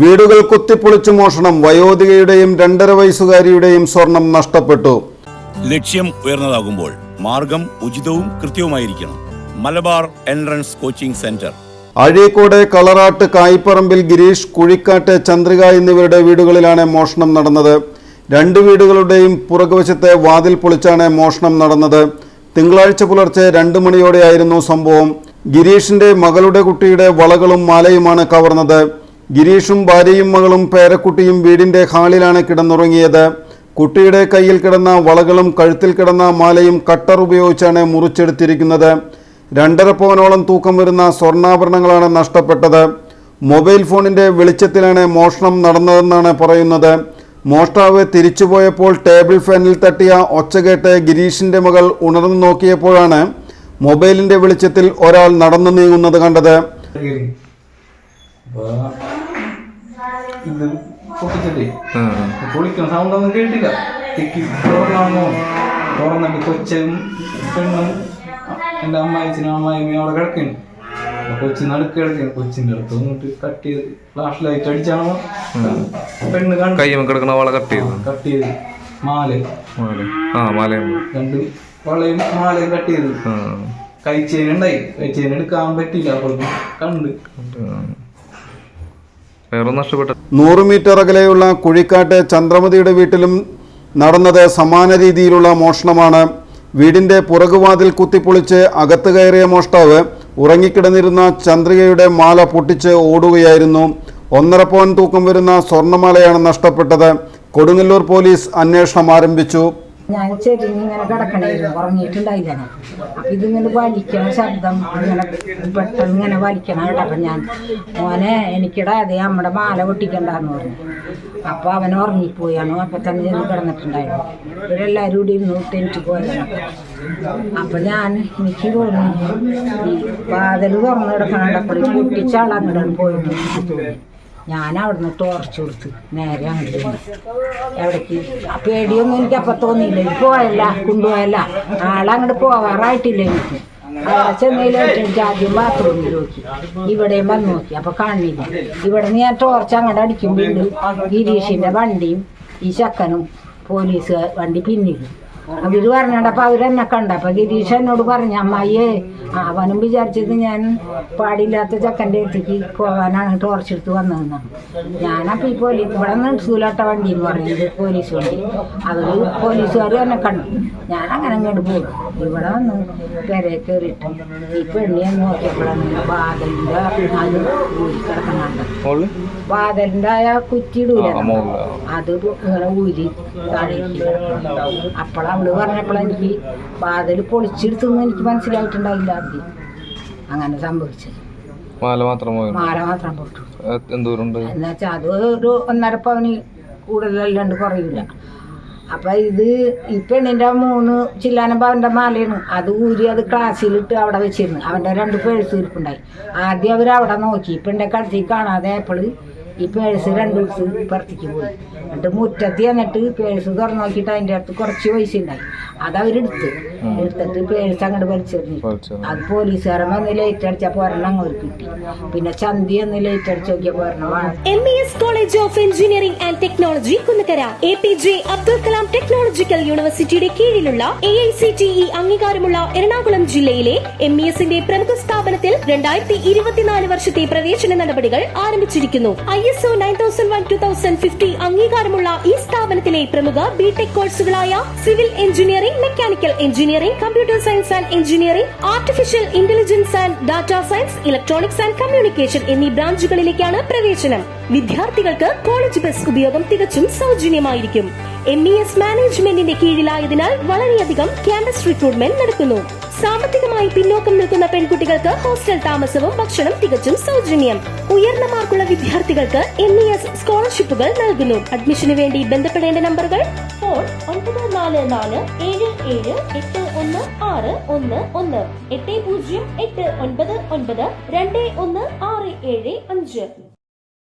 വീടുകൾ കുത്തിപ്പൊളിച്ചു മോഷണം. വയോധികയുടെയും രണ്ടര വയസ്സുകാരിയുടെയും സ്വർണം നഷ്ടപ്പെട്ടു. ലക്ഷ്യം ഉയർന്നതാകുമ്പോൾ മാർഗം ഉചിതവും കൃത്യവുമായിരിക്കണം. Malabar entrance coaching centre. Azhikode Kalarattu Kaiparambil Girish Kuzhikkattu Chandrika എന്നിവരുടെ വീടുകളിലാണ് മോഷണം നടന്നത്. രണ്ട് വീടുകളുടെയും പുറകുവശത്തെ വാതിൽ പൊളിച്ചാണ് മോഷണം നടന്നത്. തിങ്കളാഴ്ച പുലർച്ചെ രണ്ട് മണിയോടെയായിരുന്നു സംഭവം. ഗിരീഷിന്റെ മകളുടെ കുട്ടിയുടെ വളകളും മാലയുമാണ് കവർന്നത്. ഗിരീഷും ഭാര്യയും മകളും പേരക്കുട്ടിയും വീടിന്റെ ഹാളിലാണ് കിടന്നുറങ്ങിയത്. കുട്ടിയുടെ കയ്യിൽ കിടന്ന വളകളും കഴുത്തിൽ കിടന്ന മാലയും കട്ടർ ഉപയോഗിച്ചാണ് മുറിച്ചെടുത്തിരിക്കുന്നത്. രണ്ടര പവനോളം തൂക്കം വരുന്ന സ്വർണാഭരണങ്ങളാണ് നഷ്ടപ്പെട്ടത്. മൊബൈൽ ഫോണിന്റെ വെളിച്ചത്തിലാണ് മോഷണം നടന്നതെന്നാണ് പറയുന്നത്. മോഷ്ടാവ് തിരിച്ചുപോയപ്പോൾ ടേബിൾ ഫാനിൽ തട്ടിയ ഒച്ച കേട്ട് ഗിരീഷിന്റെ മകൾ ഉണർന്നു നോക്കിയപ്പോഴാണ് മൊബൈലിന്റെ വെളിച്ചത്തിൽ ഒരാൾ നടന്നു നീങ്ങുന്നത് കണ്ടത്. കയറി അപ്പൊ ഇത് പൊട്ടിച്ചിട്ടേ പൊളിക്കുന്ന സൗണ്ട് ഒന്നും കേട്ടില്ല. തിക്കി തുറന്നാണോ തുറന്നിട്ട് കൊച്ചും പെണ്ണും എന്റെ അമ്മായച്ചനും അമ്മായിമ്മയും അവിടെ കിടക്കുന്നു കൊച്ചി നടുക്ക് കിടക്കുന്നു കൊച്ചിന്റെ അടുത്ത് വന്നിട്ട് കട്ട് ചെയ്ത് ഫ്ലാഷ് ലൈറ്റ് അടിച്ചാണോ പെണ്ണ് വള കട്ട് ചെയ്ത്. കട്ട് ചെയ്ത്. മാല. മാല. ആ മാലയുണ്ട് രണ്ട് വളയും മാലയും കട്ട് ചെയ്ത്. കഴിച്ചേന എടുക്കാൻ പറ്റില്ല അപ്പോൾ കണ്ട്. നൂറ് മീറ്റർ അകലെയുള്ള കുഴിക്കാട്ട് ചന്ദ്രമതിയുടെ വീട്ടിലും നടന്നത് സമാന രീതിയിലുള്ള മോഷണമാണ്. വീടിന്റെ പുറകുവാതിൽ കുത്തിപ്പൊളിച്ച് അകത്ത് കയറിയ മോഷ്ടാവ് ഉറങ്ങിക്കിടന്നിരുന്ന ചന്ദ്രികയുടെ മാല പൊട്ടിച്ച് ഓടുകയായിരുന്നു. ഒന്നര പവൻ തൂക്കം വരുന്ന സ്വർണമാലയാണ് നഷ്ടപ്പെട്ടത്. കൊടുങ്ങല്ലൂർ പോലീസ് അന്വേഷണം ആരംഭിച്ചു. ഞാൻ ചെരിഞ്ഞ് ഇങ്ങനെ കിടക്കണായിരുന്നു ഉറങ്ങിയിട്ടുണ്ടായില്ല ഞാൻ. അപ്പൊ ഇതിങ്ങനെ വലിക്കണ ശബ്ദം ഇങ്ങനെ പെട്ടെന്ന് ഇങ്ങനെ വലിക്കണം കേട്ടോ. അപ്പൊ ഞാൻ മോനെ എനിക്കിടെ അതെ നമ്മുടെ മാല പൊട്ടിക്കണ്ടെന്ന് പറഞ്ഞു. അപ്പൊ അവൻ ഉറങ്ങിപ്പോയാണ്. അപ്പൊ തന്നെ ചെന്ന് കിടന്നിട്ടുണ്ടായിരുന്നു. ഇവരെല്ലാരും കൂടി ഇരുന്ന് ടെന്റ് പോയതാണ് അപ്പൊ. ഞാൻ എനിക്ക് തോന്നി വാതിൽ തുറന്നു കിടക്കണ എനിക്ക് തോന്നി. ഞാൻ അവിടുന്ന് കൊടുത്ത് നേരെ അങ്ങോട്ട് എവിടേക്ക്? പേടിയൊന്നും എനിക്ക് അപ്പം തോന്നിയില്ല പോയല്ല കൊണ്ടുപോയല്ല. ആളങ്ങോട്ട് പോവാറായിട്ടില്ല എനിക്ക്. അവിടെ ചെന്നതിലായിട്ട് എനിക്ക് ആദ്യം ബാത്റൂമിൽ നോക്കി. ഇവിടെയും വന്ന് നോക്കി. അപ്പൊ കാണില്ല. ഇവിടെ നിന്ന് ഞാൻ ടോർച്ച് അങ്ങോട്ട് അടിക്കുമ്പോൾ ഗിരീഷിന്റെ വണ്ടിയും ഈ ചക്കനും പോലീസ് വണ്ടി പിന്നിലും. അവർ പറഞ്ഞപ്പോ അവരെന്നെ കണ്ട. അപ്പൊ ഗിരീഷ് എന്നോട് പറഞ്ഞു അമ്മായിയെ അവനും വിചാരിച്ചത് ഞാൻ പാടില്ലാത്ത ചക്കന്റെ അടുത്തേക്ക് പോകാനാണ് ടോർച്ച് എടുത്ത് വന്നതെന്നാണ്. ഞാനപ്പോ ഈ പോലീസ് ഇവിടെ സൂലാട്ട വണ്ടി എന്ന് പറയുന്നത് പോലീസ് വണ്ടി അവർ പോലീസുകാർ തന്നെ കണ്ടു. ഞാൻ അങ്ങനെ അങ്ങോട്ട് പോകും ഇവിടെ വന്ന് പെരയെ കയറിയിട്ട്. ഈ പെണ്ണിയെ നോക്കിയപ്പോഴാണ് വാതലിന്റെ അത് ഊരി കിടക്കുന്നുണ്ട്. മോളിൽ? ആ കുറ്റിയിടൂല അത് ഇങ്ങനെ ഊരി താഴേക്ക് അപ്പോഴാ അവൾ പറഞ്ഞപ്പോൾ എനിക്ക് വാതിൽ പൊളിച്ചെടുത്തൊന്നും എനിക്ക് മനസ്സിലായിട്ടുണ്ടായില്ല ആദ്യം. അങ്ങനെ സംഭവിച്ചത്. മാല മാത്രം മാല മാത്രം പൊട്ടു. എന്തോരുണ്ട്? എന്നുവെച്ചാൽ അത് ഒരു ഒന്നര പവന് കൂടുതലല്ലാണ്ട് കുറയില്ല അപ്പൊ ഇത് ഈ പെണ്ണിന്റെ മൂന്ന് ചില്ലാനം പവന്റെ മാലയാണ്. അത് ഊരി അത് ക്ലാസ്സിലിട്ട് അവിടെ വെച്ചിരുന്നു. അവന്റെ രണ്ട് പേഴ്സ് ഇരിപ്പുണ്ടായി. ആദ്യം അവർ അവിടെ നോക്കി പെണ്ണിന്റെ കടത്തി കാണാതെ അപ്പോൾ ഈ പേഴ്സ് രണ്ട് ദിവസം പുറത്തേക്ക് പോയി. എന്നിട്ട് മുറ്റത്ത് എന്നിട്ട് പേഴ്സ് തുറന്നു നോക്കിയിട്ട് അതിന്റെ അടുത്ത് കുറച്ച് പൈസ ഉണ്ടായി. അത് അവരെടുത്ത് എടുത്തിട്ട് പേഴ്സ് അങ്ങോട്ട് വലിച്ചെറിഞ്ഞു. അത് പോലീസുകാരൻ വന്ന് ലൈറ്റ് അടിച്ചപ്പോൾ ഒരെണ്ണം അങ്ങോട്ട് കിട്ടി. പിന്നെ ചന്തി എന്ന് ലൈറ്റ് അടിച്ച് നോക്കിയപ്പോൾ ഒരെണ്ണം M E S college of engineering and technology Kunnakkara A P J Abdul Kalam technological യൂണിവേഴ്സിറ്റിയുടെ കീഴിലുള്ള A I C T E അംഗീകാരമുള്ള എറണാകുളം ജില്ലയിലെ എം ഇ എസിന്റെ പ്രമുഖ സ്ഥാപനത്തിൽ രണ്ടായിരത്തി ഇരുപത്തിനാല് വർഷത്തെ പ്രവേശന നടപടികൾ ആരംഭിച്ചിരിക്കുന്നു. I O nine thousand one two thousand fifty അംഗീകാരമുള്ള ഈ സ്ഥാപനത്തിലെ പ്രമുഖ B Tech കോഴ്സുകളായ civil engineering mechanical engineering computer science and engineering artificial intelligence and data science electronics and communication എന്നീ ബ്രാഞ്ചുകളിലേക്കാണ് പ്രവേശനം. വിദ്യാർത്ഥികൾക്ക് കോളേജ് ബസ് ഉപയോഗം തികച്ചും സൗജന്യമായിരിക്കും. എം ഇ എസ് മാനേജ്മെന്റിന്റെ കീഴിലായതിനാൽ വളരെയധികം ക്യാമ്പസ് റിക്രൂട്ട്മെന്റ് നടക്കുന്നു. സാമ്പത്തികമായി പിന്നോക്കം നിൽക്കുന്ന പെൺകുട്ടികൾക്ക് ഹോസ്റ്റൽ താമസവും ഭക്ഷണം തികച്ചും സൗജന്യം. ഉയർന്ന മാർക്കുള്ള വിദ്യാർത്ഥികൾക്ക് എം ഇ എസ് സ്കോളർഷിപ്പുകൾ നൽകുന്നു. അഡ്മിഷന് വേണ്ടി ബന്ധപ്പെടേണ്ട നമ്പറുകൾ ഫോൺ ഒൻപത് നാല് നാല് ഏഴ് ഏഴ് എട്ട് ഒന്ന് ആറ് ഒന്ന് ഒന്ന് എട്ട് പൂജ്യം എട്ട് ഒൻപത് ഒൻപത് രണ്ട് ഒന്ന് ആറ് ഏഴ് അഞ്ച്.